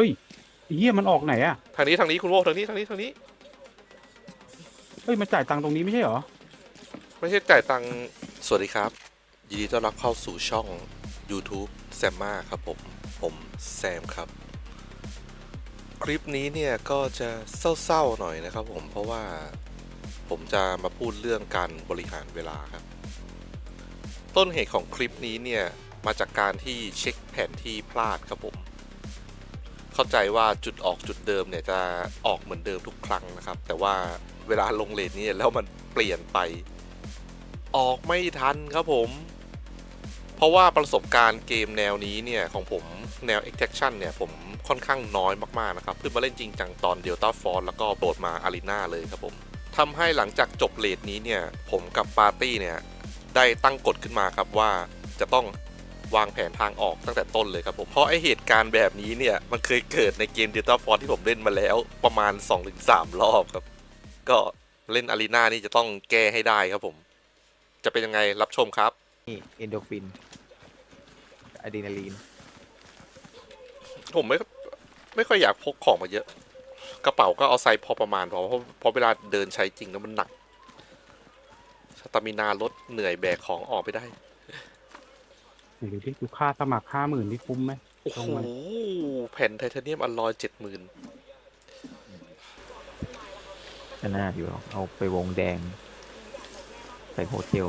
ฮ้ยไอ้เฮียมันออกไหนอะทางนี้ทางนี้คุณโบทางนี้ทางนี้ทางนี้ เฮ้ยมาจ่ายตังค์ตรงนี้ไม่ใช่เหรอ ไม่ใช่จ่ายตังค์สวัสดีครับ ยินดีต้อนรับเข้าสู่ช่อง YouTube แซมมาครับผม ผมแซมครับ คลิปนี้เนี่ยก็จะเศร้าๆหน่อยนะครับผมเพราะว่าผมจะมาพูดเรื่องการบริหารเวลาครับ ต้นเหตุของคลิปนี้เนี่ยมาจากการที่เช็คแผนที่พลาดครับผม เข้าใจว่าจุดออกจุดเดิมเนี่ยจะออกเหมือนเดิมทุกครั้งนะครับ แต่ว่าเวลาลงเลนนี้แล้วมันเปลี่ยนไป ออกไม่ทันครับผม เพราะว่าประสบการณ์เกมแนวนี้เนี่ยของผมแนว extraction เนี่ยผมค่อนข้างน้อยมากๆนะครับเพิ่งมาเล่นจริงจังตอน Delta Force แล้วก็โดดมาอารีนาเลยครับผมทำให้หลังจากจบเลดนี้เนี่ยผมกับปาร์ตี้เนี่ยได้ตั้งกฎขึ้นมาครับว่าจะต้อง วางแผนทางออกตั้งแต่ต้นเลยครับผม เพราะไอเหตุการณ์แบบนี้เนี่ย มันเคยเกิดในเกม Delta Force ที่ผมเล่นมาแล้วประมาณ 2-3 รอบครับ ก็เล่นอารีนานี่จะต้องแก้ให้ได้ครับผม จะเป็นยังไงรับชมครับ นี่เอนโดฟินอะดรีนาลีน ผมไม่ไม่ค่อยอยากพกของมาเยอะ กระเป๋าก็เอาไซส์พอประมาณพอเพราะเพราะเวลาเดินใช้จริงแล้วมันหนักสตามินาลดเหนื่อยแบกของออกไปได้ไหนดูดิดูค่าสมัครห้าหมื่นที่คุ้มไหมโอ้โหลงมาแผ่นไทเทเนียมอลลอยเจ็ดหมื่นก็น่าอยู่หรอกเอาไปวงแดง ใส่โฮเทล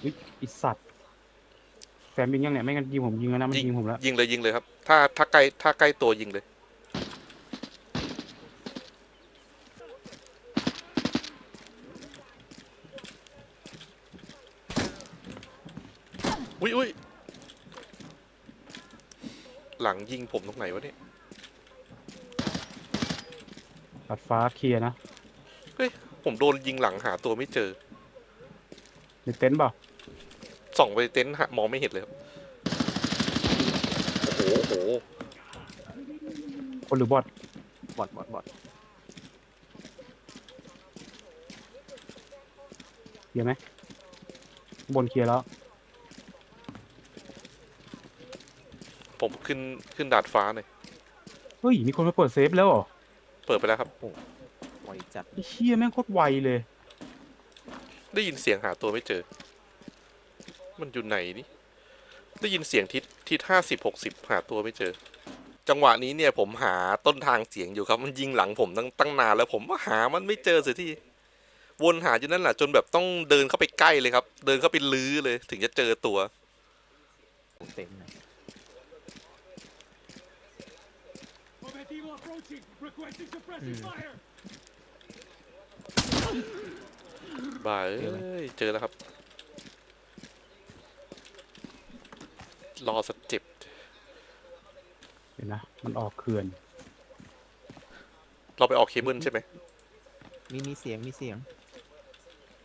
เฮ้ยไอิสัตว์แฟมยิงยังเนี่ยไม่งั้นยิงผมยิงแล้วนะมันยิงผมแล้ว ยิงเลยยิงเลยครับ ถ้าถ้าใกล้ถ้าใกล้ตัวยิงเลย อุ้ยอุ้ยหลังยิงผมตรงไหนวะเนี่ย ตัดฟ้าเคลียร์นะผมโดนยิงหลังหาตัวไม่เจอในเต็นท์เปล่าส่องไปเต็นท์หามองไม่เห็นเลยครับโอ้โหโอ้โหคนหรือบอทบอดบอดบอดเคลียร์ไหมบนเคลียร์แล้ว ผมขึ้นขึ้นดาดฟ้าหน่อยเฮ้ย มีคนมาเปิดเซฟแล้วเหรอเปิดไปแล้วครับ ไวจัดไอ้เชี่ยแม่งโคตรไวเลย ได้ยินเสียงหาตัวไม่เจอ มันอยู่ไหนนี่ ได้ยินเสียงทิศทิศห้าสิบหกสิบหาตัวไม่เจอ จังหวะนี้เนี่ยผมหาต้นทางเสียงอยู่ครับ มันยิงหลังผมตั้งตั้งนานแล้วผมว่าหามันไม่เจอเสียทีวนหาอยู่นั่นแหละจนแบบต้องเดินเข้าไปใกล้เลยครับ เดินเข้าไปลื้อเลย ถึงจะเจอตัว เต็มเลย บ้าเอ้ยเจอแล้วครับ รอสักเจ็บเดี๋ยวนะ มันออกเขื่อน เราไปออกเคเบิลใช่ไหม มีมีเสียงมีเสียง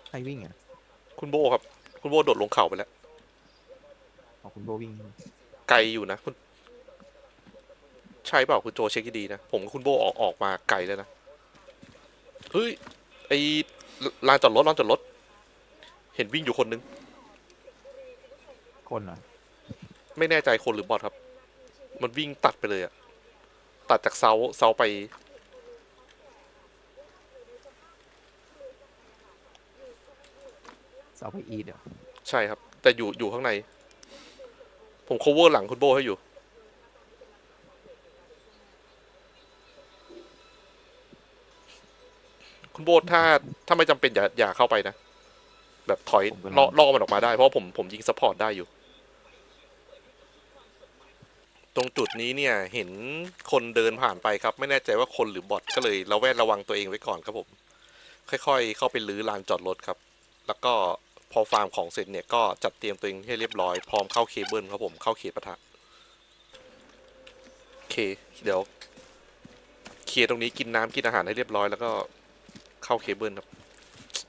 ใครวิ่งอะคุณโบครับ คุณโบโดดลงเขาไปแล้ว ออกคุณโบวิ่ง ไกลอยู่นะคุณ ใช่เปล่าคุณโจเช็คให้ดีนะ ผมกับคุณโบออกออกมาไกลแล้วนะ เฮ้ย ไอลานจอดรถลานจอดรถ เห็นวิ่งอยู่คนนึง คนเหรอไม่แน่ใจคนหรือบอทครับ มันวิ่งตัดไปเลยอะตัดจากเซาเซาไปเสาไปอีเดี๋ยวใช่ครับ แต่อยู่อยู่ข้างใน ผม cover หลังคุณโบให้อยู่ คุณโบถ้าถ้าไม่จำเป็นอย่าอย่าเข้าไปนะ แบบถอยล่อล่อมันออกมาได้ เพราะผมผมยิงสปอร์ตได้อยู่ ตรงจุดนี้เนี่ย เห็นคนเดินผ่านไปครับ ไม่แน่ใจว่าคนหรือบอทก็เลยระแวดระวังตัวเองไว้ก่อนครับผม ค่อยๆ เข้าไปลื้อลานจอดรถครับ แล้วก็พอฟาร์มของเสร็จเนี่ยก็จัดเตรียมตัวเองให้เรียบร้อย พร้อมเข้าเคเบิลครับผมเข้าเขตปะทะโอเค เดี๋ยว เคลียร์ตรงนี้กินน้ำกินอาหารให้เรียบร้อยแล้วก็ เข้าเคเบิลครับ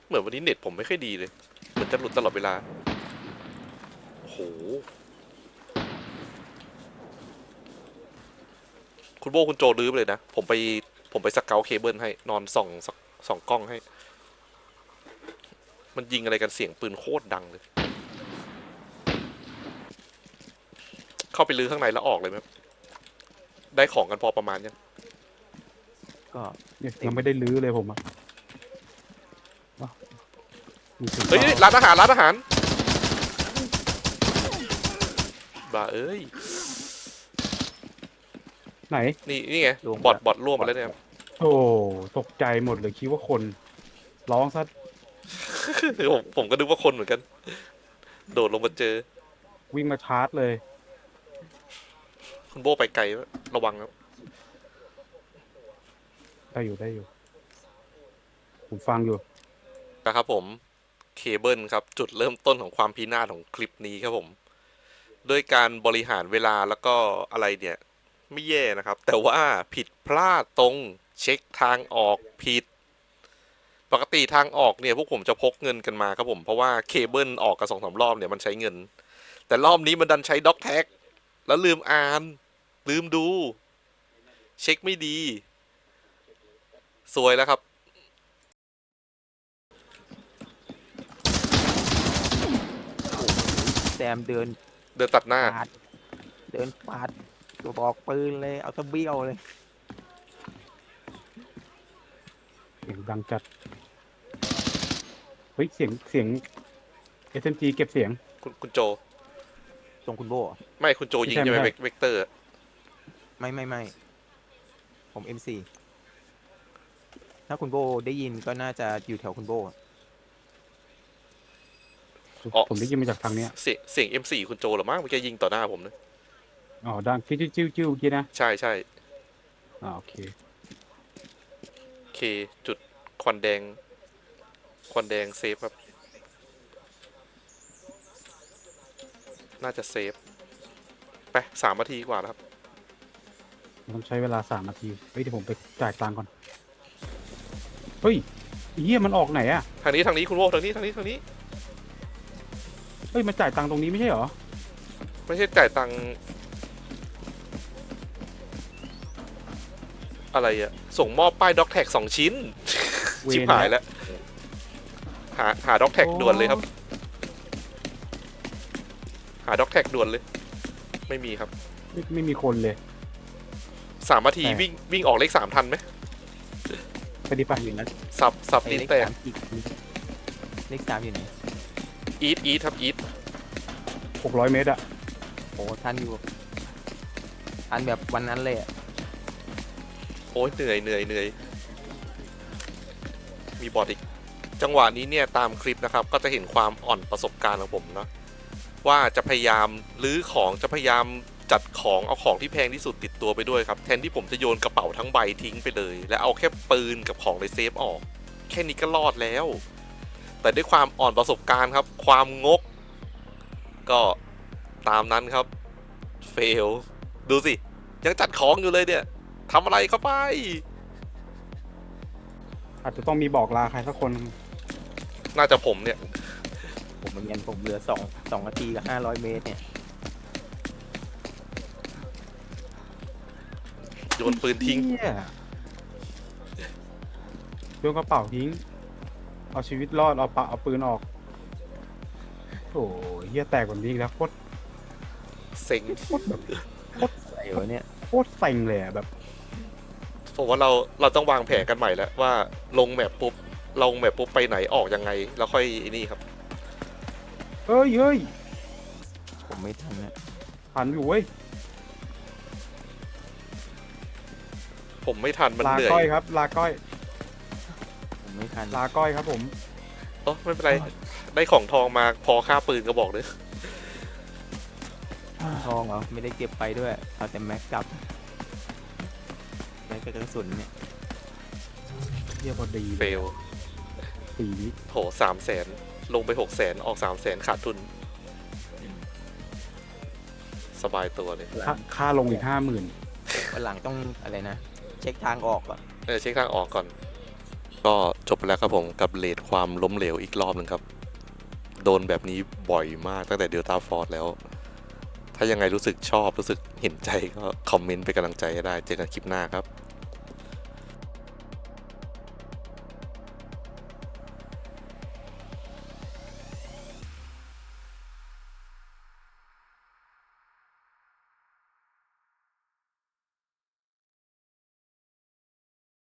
เหมือนวันนี้เน็ตผมไม่ค่อยดีเลย เหมือนจะหลุดตลอดเวลา โอ้โห คุณโบคุณโจลื้อไปเลยนะ ผมไปผมไปสเกลเคเบิลให้ นอนส่องสส่องกล้องให้ มันยิงอะไรกันเสียงปืนโคตรดังเลย เข้าไปลื้อข้างในแล้วออกเลยไหมได้ของกันพอประมาณยังก็ยังไม่ได้ลื้อเลยผมอะ มีถึงเฮ้ยปล่าร้านอาหารร้านอาหารบ้าเอ้ยไหน นี่นี่ไงบอดบอดร่วมมาแล้วเนี่ยครับโอ้ตกใจหมดเลยคิดว่าคน ร้องซะผมผมก็นึกว่าคนเหมือนกัน โดดลงมาเจอ วิ่งมาชาร์จเลย คุณโบไปไกลแล้วระวังนะได้อยู่ได้อยู่ ผมฟังอยู่นะครับผม เคเบิลครับ จุดเริ่มต้นของความพินาศของคลิปนี้ครับผม ด้วยการบริหารเวลาแล้วก็อะไรเนี่ย ไม่แย่นะครับ แต่ว่าผิดพลาดตรงเช็คทางออกผิด ปกติทางออกเนี่ยพวกผมจะพกเงินกันมาครับผม เพราะว่าเคเบิลออกกันสองสามรอบเนี่ยมันใช้เงิน แต่รอบนี้มันดันใช้ด็อกแท็กแล้วลืมอ่าน ลืมดู เช็คไม่ดี สวยแล้วครับ แซมเดินเดินตัดหน้า ปาด เดินปาดตัวบอกปืนเลยเอาสะเบี้ยวเลย เสียงดังจัด เฮ้ย เสียง เสียง SMG เก็บเสียง คุณคุณโจตรงคุณโบเหรอไม่คุณโจยิงไม่ใช่ใช่ไหมไม่ใช่ เวกเตอร์ไม่ไม่ไม่ผม M4 ถ้าคุณโบได้ยินก็น่าจะอยู่แถวคุณโบอะ ผมได้ยินมาจากทางเนี้ยเสียงเสียง M4 คุณโจเหรอมั้งเมื่อกี้ยิงต่อหน้าผมนะอ๋อดังจิ้วจิ้วจิ้วเมื่อกี้นะใช่ใช่อ่าโอเคเคจุดควันแดง ควันแดงเซฟครับ น่าจะเซฟไปสามนาทีกว่าแล้วครับ ต้องใช้เวลาสามนาทีเฮ้ยเดี๋ยวผมไปจ่ายตังค์ก่อนเฮ้ยไอ้เฮียมันออกไหนอะทางนี้ทางนี้คุณโวทางนี้ทางนี้ทางนี้ เฮ้ยมันจ่ายตังค์ตรงนี้ไม่ใช่เหรอ ไม่ใช่จ่ายตังค์อะไรอะส่งมอบป้ายด็อกแท็กสองชิ้น เวร ชิบหายแล้ว หาหาด็อกแท็กด่วนเลยครับ หาด็อกแท็กด่วนเลย ไม่มีครับไม่ไม่มีคนเลย สามนาทีแปลก วิ่งวิ่งออกเลขสามทันไหมไปดิไปอยู่นั้นสับสับไอ้ลิ้นเลขแตกสามอีกเลขสามอยู่ไหน อีทอีทครับอีทหกร้อยเมตรอะโอ้ทันอยู่ทันแบบวันนั้นเลยอะโอ้ยเหนื่อยเหนื่อยเหนื่อยมีบอดอีก จังหวะนี้เนี่ยตามคลิปนะครับ ก็จะเห็นความอ่อนประสบการณ์ของผมเนาะว่าจะพยายามรื้อของจะพยายามจัดของเอาของที่แพงที่สุดติดตัวไปด้วยครับ แทนที่ผมจะโยนกระเป๋าทั้งใบทิ้งไปเลย และเอาแค่ปืนกับของในเซฟออก แค่นี้ก็รอดแล้ว แต่ด้วยความอ่อนประสบการณ์ครับ ความงก ก็ตามนั้นครับ เฟล ดูสิ ยังจัดของอยู่เลยเนี่ยทำอะไรเข้าไป อาจจะต้องมีบอกลาใครสักคน น่าจะผมเนี่ย ผมเหมือนกันผมเหลือสองสองนาทีกับห้าร้อยเมตรเนี่ย โยนปืนทิ้ง เหี้ยโยนกระเป๋าทิ้ง เอาชีวิตรอด เอาปะเอาปืนออกโอ้ยเฮียแตกแบบนี้อีกแล้วโคตรเซ็งใส่วะเนี่ยโคตรเซ็งเลยอะแบบ ผมว่าเราเราต้องวางแผนกันใหม่แล้วว่าลงแมปปุ๊บลงแมปปุ๊บไปไหนออกยังไง แล้วค่อยไอ้นี่ครับ เฮ้ยเฮ้ยผมไม่ทันนะหันอยู่เว้ยผมไม่ทันมันลาเหนื่อก้อยยครับ ลาก้อยผม ไม่ทันลาก้อยครับผมโอ้ไม่เป็นไร ได้ของทองมาพอค่าปืนก็บอกเลยทองเหรอ ไม่ได้เก็บไปด้วยเอาแต่แม็กกลับแม็กกับกระสุนเนี่ยเฮียพอดีเฟลสี่วิโหสามแสนลงไปหกแสนออกสามแสนขาดทุน สบายตัวเลยค่าค่าลงอีกห้าหมื่นวันหลังต้องอะไรนะ เช็คทางออกก่อน เออเช็คทางออกก่อน ก็ จบไปแล้วครับผมกับเลทความล้มเหลวอีกรอบหนึ่งครับ โดนแบบนี้บ่อยมากตั้งแต่เดลต้าฟอร์แล้ว ถ้ายังไงรู้สึกชอบรู้สึกเห็นใจก็คอมเมนต์เป็นกำลังใจให้ได้ เจอกันคลิปหน้าครับ